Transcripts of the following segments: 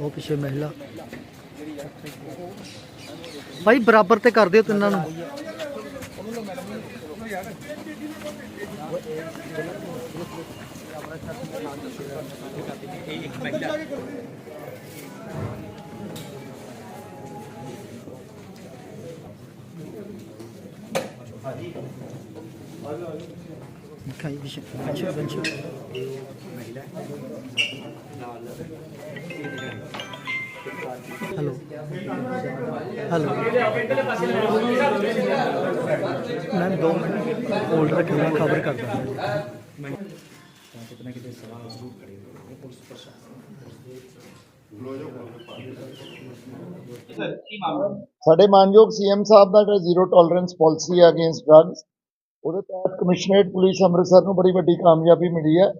ਉਹ ਪਿੱਛੇ ਮਹਿਲਾ। ਭਾਈ ਬਰਾਬਰ ਤੇ ਕਰ ਦਿਓ ਤਿੰਨਾਂ ਨੂੰ। ਖਾਈ ਪਿੱਛੇ ਪਿੱਛੇ ਪਿੱਛੇ ਹੈਲੋ ਹੈਲੋ ਮੈਂ 2 ਮਿੰਟ ਹੋਲਡ ਰੱਖਣਾ ਖਬਰ ਕਰਦਾ ਸਾਡੇ ਮਾਨਯੋਗ ਸੀਐਮ ਸਾਹਿਬ ਦਾ ਜਿਹੜਾ ਜ਼ੀਰੋ ਟੋਲਰੈਂਸ ਪਾਲਿਸੀ ਹੈ ਅਗੇਂਸਟ ਡਰੱਗਸ ਉਹਦੇ ਤਹਿਤ ਕਮਿਸ਼ਨਰੇਟ ਪੁਲਿਸ ਅੰਮ੍ਰਿਤਸਰ ਨੂੰ ਬੜੀ ਵੱਡੀ ਕਾਮਯਾਬੀ ਮਿਲੀ ਹੈ।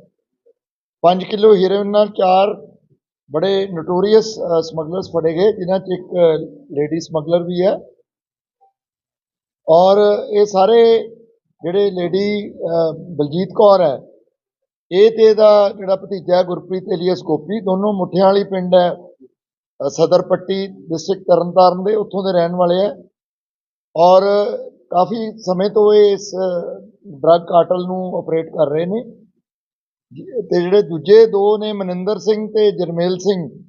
5 ਕਿਲੋ ਹੀਰੋਇਨ ਨਾਲ ਚਾਰ ਬੜੇ ਨੋਟੋਰੀਅਸ ਸਮਗਲਰਸ ਫੜੇ ਗਏ ਜਿਨ੍ਹਾਂ 'ਚ ਇੱਕ ਲੇਡੀ ਸਮਗਲਰ ਵੀ ਹੈ। ਔਰ ਇਹ ਸਾਰੇ ਜਿਹੜੇ ਲੇਡੀ ਬਲਜੀਤ ਕੌਰ ਹੈ ਇਹ ਤੇ ਇਹਦਾ ਜਿਹੜਾ ਭਤੀਜਾ ਗੁਰਪ੍ਰੀਤ ਏਲੀਅਸ ਗੋਪੀ ਦੋਨੋਂ ਮੁੱਠਿਆਂ ਵਾਲੀ ਪਿੰਡ ਹੈ ਅ, ਸਦਰ ਪੱਟੀ ਡਿਸਟ੍ਰਿਕਟ ਤਰਨਤਾਰਨ ਦੇ ਉੱਥੋਂ ਦੇ ਰਹਿਣ ਵਾਲੇ ਹੈ। ਔਰ ਕਾਫੀ ਸਮੇਂ ਤੋਂ ਇਹ ਇਸ ਡਰੱਗ ਕਾਰਟਲ ਨੂੰ ਆਪਰੇਟ ਕਰ ਰਹੇ ਨੇ। ਜ- ਤੇ ਜਿਹੜੇ ਦੂਜੇ ਦੋ ਨੇ, ਮਨਿੰਦਰ ਸਿੰਘ ਤੇ ਜਰਮੇਲ ਸਿੰਘ।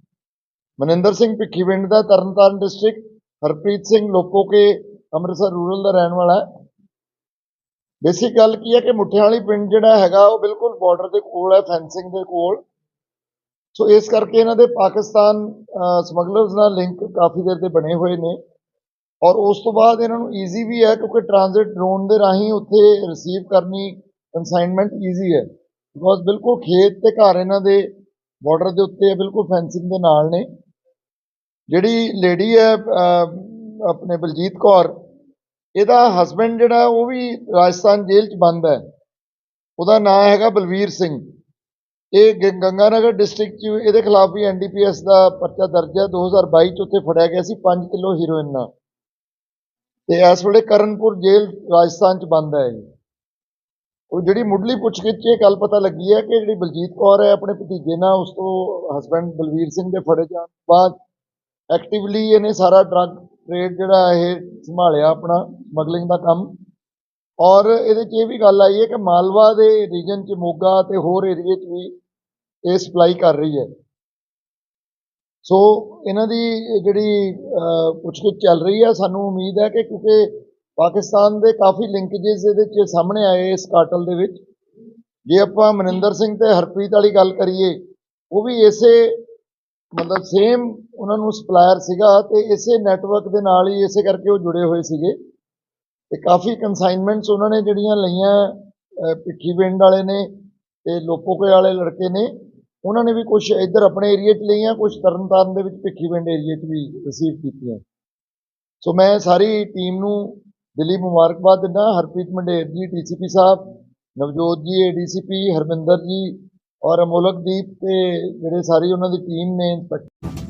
ਮਨਿੰਦਰ ਸਿੰਘ ਭਿੱਖੀਵਿੰਡ ਦਾ ਤਰਨਤਾਰਨ ਡਿਸਟ੍ਰਿਕਟ ਹਰਪ੍ਰੀਤ ਸਿੰਘ ਲੋਪੋਕੇ ਅੰਮ੍ਰਿਤਸਰ ਰੂਰਲ ਦਾ ਰਹਿਣ ਵਾਲਾ ਹੈ। ਬੇਸਿਕ ਗੱਲ ਕੀ ਹੈ ਕਿ ਮੁੱਠਿਆਲੀ ਪਿੰਡ ਜਿਹੜਾ ਹੈਗਾ, ਉਹ ਬਿਲਕੁਲ ਬਾਰਡਰ ਦੇ ਕੋਲ ਹੈ ਫੈਂਸਿੰਗ ਦੇ ਕੋਲ। ਸੋ ਇਸ ਕਰਕੇ ਇਹਨਾਂ ਦੇ ਪਾਕਿਸਤਾਨ ਸਮਗਲਰਸ ਨਾਲ ਲਿੰਕ ਕਾਫੀ ਦੇਰ ਦੇ ਬਣੇ ਹੋਏ ਨੇ। ਔਰ ਉਸ ਤੋਂ ਬਾਅਦ ਇਹਨਾਂ ਨੂੰ ਈਜ਼ੀ ਵੀ ਹੈ ਕਿਉਂਕਿ ਟ੍ਰਾਂਜ਼ਿਟ ਡਰੋਨ ਦੇ ਰਾਹੀਂ ਉੱਥੇ ਰਿਸੀਵ ਕਰਨੀ ਕਨਸਾਈਨਮੈਂਟ ਈਜ਼ੀ ਹੈ। ਬਿਕੋਜ਼ ਬਿਲਕੁਲ ਖੇਤ ਤੇ ਘਰ ਇਹਨਾਂ ਦੇ ਬਾਰਡਰ ਦੇ ਉੱਤੇ ਹੈ, ਬਿਲਕੁਲ ਫੈਂਸਿੰਗ ਦੇ ਨਾਲ ਨੇ। ਜਿਹੜੀ ਲੇਡੀ ਹੈ ਆਪਣੇ ਬਲਜੀਤ ਕੌਰ, ਇਹਦਾ ਹਸਬੰਡ ਜਿਹੜਾ ਉਹ ਵੀ ਰਾਜਸਥਾਨ ਜੇਲ੍ਹ 'ਚ ਬੰਦ ਹੈ। ਉਹਦਾ ਨਾਮ ਹੈਗਾ ਬਲਵੀਰ ਸਿੰਘ। ਇਹ ਗ- ਗੰਗਾਨਗਰ ਡਿਸਟ੍ਰਿਕਟ 'ਚ ਇਹਦੇ ਖਿਲਾਫ ਵੀ ਐਨਡੀਪੀਐਸ ਦਾ ਪਰਚਾ ਦਰਜ ਹੈ। 2022 'ਚ ਉੱਥੇ ਫੜਿਆ ਗਿਆ ਸੀ 5 ਕਿਲੋ ਹੀਰੋਇਨ ਨਾਲ। ਤੇ ਇਸ ਵੇਲੇ ਕਰਨਪੁਰ ਜੇਲ੍ਹ ਰਾਜਸਥਾਨ 'ਚ ਬੰਦ ਹੈ ਜੀ। ਉਹ ਜਿਹੜੀ ਮੁੱਢਲੀ ਪੁੱਛਗਿੱਛ 'ਚ ਇਹ ਗੱਲ ਪਤਾ ਲੱਗੀ ਹੈ ਕਿ ਜਿਹੜੀ ਬਲਜੀਤ ਕੌਰ ਹੈ ਆਪਣੇ ਭਤੀਜੇ ਨਾਲ, ਉਸ ਤੋਂ ਹਸਬੰਡ ਬਲਵੀਰ ਸਿੰਘ ਦੇ ਫੜੇ ਜਾਣ ਤੋਂ ਬਾਅਦ ਐਕਟਿਵਲੀ ਇਹਨੇ ਸਾਰਾ ਡਰੱਗ ਟ੍ਰੇਡ ਜਿਹੜਾ ਇਹ ਸੰਭਾਲਿਆ ਆਪਣਾ ਸਮਗਲਿੰਗ ਦਾ ਕੰਮ। ਔਰ ਇਹਦੇ 'ਚ ਇਹ ਵੀ ਗੱਲ ਆਈ ਹੈ ਕਿ ਮਾਲਵਾ ਦੇ ਰੀਜਨ 'ਚ ਮੋਗਾ ਤੇ ਹੋਰ ਏਰੀਏ 'ਚ ਵੀ ਇਹ ਸਪਲਾਈ ਕਰ ਰਹੀ ਹੈ। ਸੋ ਇਹਨਾਂ ਦੀ ਜਿਹੜੀ ਪੁੱਛਗਿੱਛ ਚੱਲ ਰਹੀ ਹੈ ਸਾਨੂੰ ਉਮੀਦ ਹੈ ਕਿ ਕਿਉਂਕਿ ਪਾਕਿਸਤਾਨ ਦੇ ਕਾਫੀ ਲਿੰਕੇजेस ਇਹਦੇ 'ਚ ਸਾਹਮਣੇ ਆਏ ਇਸ ਕਾਟਲ ਦੇ ਵਿੱਚ। ਜੇ ਆਪਾਂ ਮਨਿੰਦਰ ਸਿੰਘ ਤੇ ਹਰਪ੍ਰੀਤ ਵਾਲੀ ਗੱਲ ਕਰੀਏ, ਉਹ ਵੀ ਇਸੇ, ਮਤਲਬ ਸੇਮ ਉਹਨਾਂ ਨੂੰ ਸਪਲਾਇਰ ਸੀਗਾ ਤੇ ਇਸੇ ਨੈਟਵਰਕ ਦੇ ਨਾਲ ਹੀ ਇਸੇ ਕਰਕੇ ਉਹ ਜੁੜੇ ਹੋਏ ਸੀਗੇ। ਤੇ ਕਾਫੀ ਕਨਸਾਈਨਮੈਂਟਸ ਉਹਨਾਂ ਨੇ ਜਿਹੜੀਆਂ ਲਈਆਂ ਪਿੱਠੀ ਪਿੰਡ ਵਾਲੇ ਨੇ ਤੇ ਲੋਪੋਕੇ ਵਾਲੇ ਲੜਕੇ ਨੇ। ਉਹਨਾਂ ਨੇ ਵੀ ਕੁਝ ਇੱਧਰ ਆਪਣੇ ਏਰੀਆ 'ਚ ਲਈਆਂ ਕੁਝ ਤਰਨਤਾਰਨ ਦੇ ਵਿੱਚ ਭਿੱਖੀਵਿੰਡ ਏਰੀਆ 'ਚ ਵੀ ਰਿਸੀਵ ਕੀਤੀਆਂ। ਸੋ ਮੈਂ ਸਾਰੀ ਟੀਮ ਨੂੰ ਦਿੱਲੀ ਮੁਬਾਰਕਬਾਦ ਦਿੰਦਾ, ਹਰਪ੍ਰੀਤ ਮੰਡੇਰ ਜੀ ਡੀਸੀਪੀ ਸਾਹਿਬ, ਨਵਜੋਤ ਜੀ ਏਡੀਸੀਪੀ ਹਰਮਿੰਦਰ ਜੀ ਔਰ ਅਮੋਲਕਦੀਪ ਤੇ ਜਿਹੜੇ ਸਾਰੀ ਉਹਨਾਂ ਦੀ ਟੀਮ ਨੇ ਇੰਸਪੈਕਟਰ